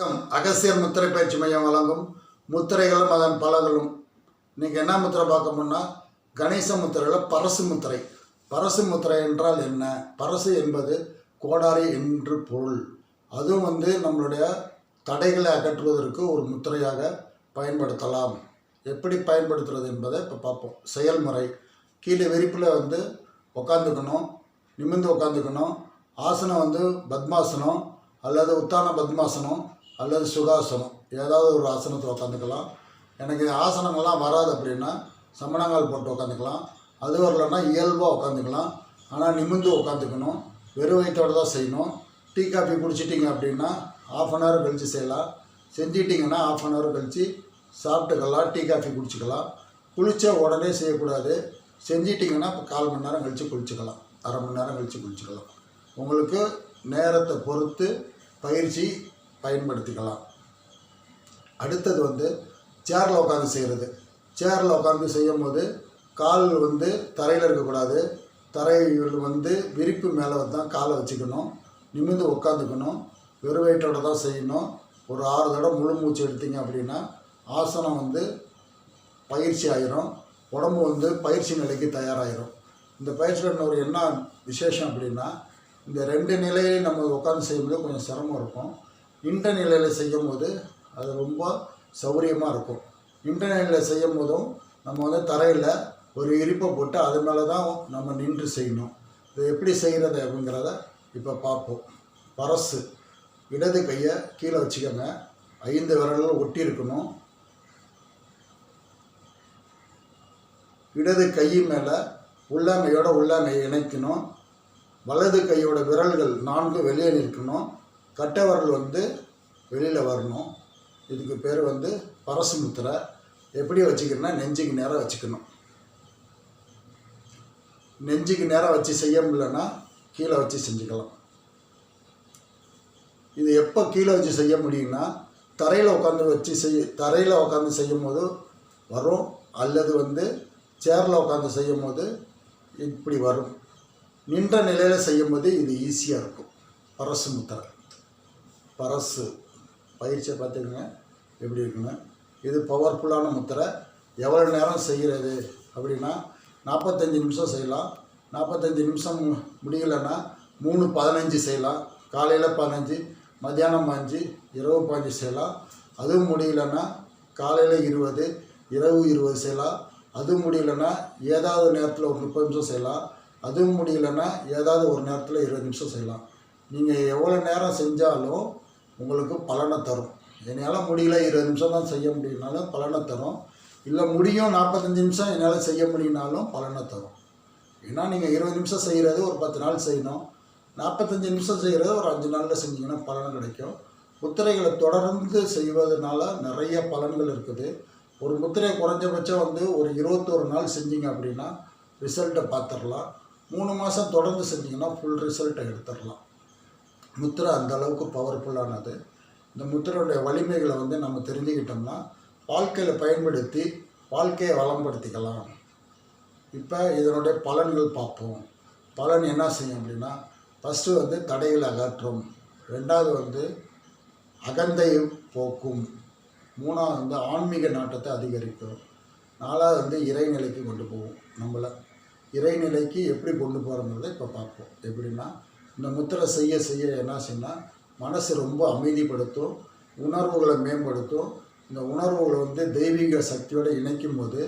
வணக்கம். அகசியர் முத்திரை பயிற்சி மையம் வழங்கும் முத்திரைகளும் அதன் பலகளும் நீங்கள் என்ன முத்திரை பார்க்கணும்னா கணேச முத்திரையில் பரசு முத்திரை. பரசு முத்திரை என்றால் என்ன? பரசு என்பது கோடாரி என்று பொருள். அதுவும் வந்து நம்மளுடைய தடைகளை அகற்றுவதற்கு ஒரு முத்திரையாக பயன்படுத்தலாம். எப்படி பயன்படுத்துறது என்பதை இப்போ பார்ப்போம். செயல்முறை. கீழே விரிப்பில் வந்து உக்காந்துக்கணும். நிமிர்ந்து உக்காந்துக்கணும். ஆசனம் வந்து பத்மாசனம் அல்லது உத்தான பத்மாசனம் அல்லது சுகாசனம் ஏதாவது ஒரு ஆசனத்தில் உட்காந்துக்கலாம் எனக்கு ஆசனங்கள்லாம் வராது அப்படின்னா சமணங்கால் போட்டு உட்காந்துக்கலாம் அது வரலன்னா இயல்பாக உட்காந்துக்கலாம் ஆனால் நிமிர்ந்து உட்காந்துக்கணும் வெறும் வயிற்றோடு தான் செய்யணும். டீ காஃபி குடிச்சிட்டிங்க அப்படின்னா ஆஃப் அன் ஹவர் கழித்து செய்யலாம். செஞ்சிட்டிங்கன்னா ஆஃப் அன் ஹவர் கழித்து சாப்பிட்டுக்கலாம் டீ காஃபி குடிச்சிக்கலாம். குளிச்ச உடனே செய்யக்கூடாது. செஞ்சிட்டிங்கன்னா இப்போ கால் மணி நேரம் கழித்து குளிச்சுக்கலாம். அரை மணி நேரம் கழித்து குளிச்சுக்கலாம். உங்களுக்கு நேரத்தை பொறுத்து பயிற்சி பயன்படுத்திக்கலாம். அடுத்தது வந்து சேரில் உட்காந்து செய்கிறது சேரில் உட்காந்து செய்யும் போது கால் வந்து தரையில் இருக்கக்கூடாது. தரையில் வந்து விரிப்பு மேலே தான் காலை வச்சுக்கணும். நிமிர்ந்து உட்காந்துக்கணும் வெறும் தான் செய்யணும். ஒரு ஆறு தடவை முழு மூச்சு எடுத்தீங்க அப்படின்னா ஆசனம் வந்து பயிற்சி ஆயிரும். உடம்பு வந்து பயிற்சி நிலைக்கு தயாராகிரும் இந்த பயிற்சியில் ஒரு என்ன விசேஷம் அப்படின்னா இந்த ரெண்டு நிலையிலையும் நம்ம உட்காந்து செய்யும்போது கொஞ்சம் சிரமம் இருக்கும். இண்ட நிலையில் செய்யும் போது அது ரொம்ப சௌகரியமாக இருக்கும். இண்ட நிலையில் செய்யும் போதும் நம்ம வந்து தரையில் ஒரு இருப்பை போட்டு அது மேலே தான் நம்ம நின்று செய்யணும். இது எப்படி செய்கிறது அப்படிங்கிறத இப்போ பார்ப்போம். பரசு இடது கையை கீழே வச்சுக்கோங்க. ஐந்து விரல்கள் ஒட்டி இருக்கணும். இடது கை மேலே உள்ளமையோட உள்ளங்கையை இணைக்கணும். வலது கையோட விரல்கள் நான்கு வெளியே நிற்கணும். கட்டவரல் வந்து வெளியில் வரணும். இதுக்கு பேர் வந்து பரசு முத்திரை எப்படி வச்சுக்கணும்னா நெஞ்சுக்கு நேராக வச்சுக்கணும். நெஞ்சுக்கு நேராக வச்சு செய்ய முடியலன்னா கீழே வச்சு செஞ்சுக்கலாம். இது எப்போ கீழே வச்சு செய்ய முடியும்னா தரையில் உட்காந்து வச்சு செய் தரையில் உட்காந்து செய்யும் போது வரும். அல்லது வந்து சேரில் உட்காந்து செய்யும் போது இப்படி வரும். நின்ற நிலையில் செய்யும்போது இது ஈஸியாக இருக்கும். பரசு முத்திரை பரசு. பயிற்சியை பார்த்துக்கங்க. எப்படி இருக்குன்னு. இது பவர்ஃபுல்லான முத்திரை. எவ்வளோ நேரம் செய்கிறது? அப்படின்னா நாற்பத்தஞ்சு நிமிஷம் செய்யலாம். நாற்பத்தஞ்சு நிமிஷம் முடியலைன்னா மூணு பதினஞ்சு செய்யலாம். காலையில் பதினஞ்சு மத்தியானம் பாஞ்சு இரவு பாஞ்சு செய்யலாம். அதுவும் முடியலன்னா காலையில் இருபது இரவு இருபது செய்யலாம். அதுவும் முடியலன்னா ஏதாவது நேரத்தில் ஒரு முப்பது நிமிஷம் செய்யலாம். அதுவும் முடியலன்னா ஏதாவது ஒரு நேரத்தில் இருபது நிமிஷம் செய்யலாம். நீங்கள் எவ்வளோ நேரம் செஞ்சாலும் உங்களுக்கு பலனை தரும். என்னால் முடியல இருபது நிமிஷம் தான் செய்ய முடியும்னாலும் பலனை தரும். இல்லை முடியும் நாற்பத்தஞ்சு நிமிஷம் என்னால் செய்ய முடியும்னாலும் பலனை தரும். ஏன்னா நீங்கள் இருபது நிமிஷம் செய்கிறது ஒரு பத்து நாள் செய்யணும். நாற்பத்தஞ்சு நிமிஷம் செய்கிறது ஒரு அஞ்சு நாளில் செஞ்சீங்கன்னா பலன் கிடைக்கும். முத்திரைகளை தொடர்ந்து செய்வதனால நிறைய பலன்கள் இருக்குது. ஒரு முத்திரை குறைஞ்சபட்சம் வந்து ஒரு இருபத்தோரு நாள் செஞ்சீங்க அப்படின்னா ரிசல்ட்டை பார்த்துடலாம். மூணு மாதம் தொடர்ந்து செஞ்சிங்கன்னா ஃபுல் ரிசல்ட்டை எடுத்துடலாம். முத்திரை அந்த அளவுக்கு பவர்ஃபுல்லானது இந்த முத்திரையுடைய வலிமைகளை வந்து நம்ம தெரிஞ்சுக்கிட்டோம்னா வாழ்க்கையில் பயன்படுத்தி வாழ்க்கையை வளம்படுத்திக்கலாம். இப்போ இதனுடைய பலன்கள் பார்ப்போம். பலன் என்ன செய்யும் அப்படின்னா ஃபஸ்ட்டு வந்து தடைகளை அகற்றும். ரெண்டாவது வந்து அகந்தை போக்கும். மூணாவது வந்து ஆன்மீக நாட்டத்தை அதிகரிக்கும். நாலாவது வந்து இறைநிலைக்கு கொண்டு போகும். நம்மளை இறைநிலைக்கு எப்படி கொண்டு போகிறோங்கிறத இப்போ பார்ப்போம். எப்படின்னா இந்த முத்திரை செய்ய செய்ய என்ன செய்யணும் மனசு ரொம்ப அமைதிப்படுத்தும் உணர்வுகளை மேம்படுத்தும். இந்த உணர்வுகளை வந்து தெய்வீக சக்தியோடு இணைக்கும் போது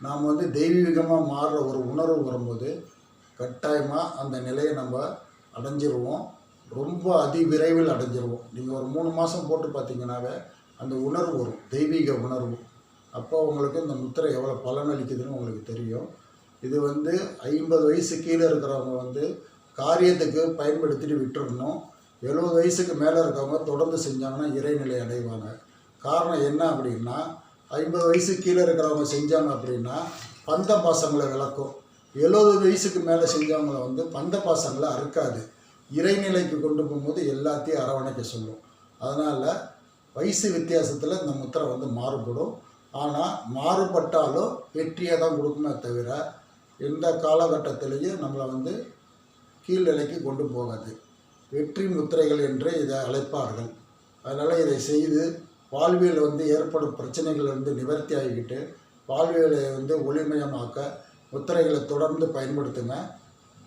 நாம் வந்து தெய்வீகமாக மாறுற ஒரு உணர்வு வரும்போது கட்டாயமாக அந்த நிலையை நம்ம அடைஞ்சிருவோம். ரொம்ப அதி விரைவில் அடைஞ்சிருவோம். நீங்கள் ஒரு மூணு மாதம் போட்டு பார்த்தீங்கன்னாவே அந்த உணர்வு வரும். தெய்வீக உணர்வு. அப்போ உங்களுக்கு இந்த முத்திரை எவ்வளோ பலன் அளிக்குதுன்னு உங்களுக்கு தெரியும். இது வந்து ஐம்பது வயசு கீழே இருக்கிறவங்க வந்து காரியத்துக்கு பயன்படுத்திட்டு விட்டுறணும். எழுபது வயசுக்கு மேலே இருக்கவங்க தொடர்ந்து செஞ்சாங்கன்னா இறைநிலை அடைவாங்க. காரணம் என்ன அப்படின்னா ஐம்பது வயசு கீழே இருக்கிறவங்க செஞ்சாங்க அப்படின்னா பந்த பாசங்களை விளக்கும். எழுபது வயசுக்கு மேலே செஞ்சவங்களை வந்து பந்த பாசங்களை அறுக்காது. இறைநிலைக்கு கொண்டு போகும்போது எல்லாத்தையும் அரவணைக்க சொல்லும். அதனால் வயசு வித்தியாசத்தில் இந்த முத்திரை வந்து மாறுபடும். ஆனால் மாறுபட்டாலும் வெற்றியை தான் கொடுக்குமே தவிர எந்த காலகட்டத்திலையும் நம்மளை வந்து கீழ்நிலைக்கு கொண்டு போகாது. வெற்றி முத்திரைகள் என்று இதை அழைப்பார்கள். அதனால் இதை செய்து வாழ்வியல் வந்து ஏற்படும் பிரச்சனைகள் வந்து நிவர்த்தி ஆகிக்கிட்டு வாழ்வியலை வந்து ஒளிமயமாக்க முத்திரைகளை தொடர்ந்து பயன்படுத்துங்க.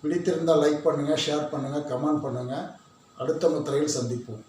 பிடித்திருந்தால் லைக் பண்ணுங்கள் ஷேர் பண்ணுங்கள் கமெண்ட் பண்ணுங்கள் அடுத்த முத்திரையில் சந்திப்போம்.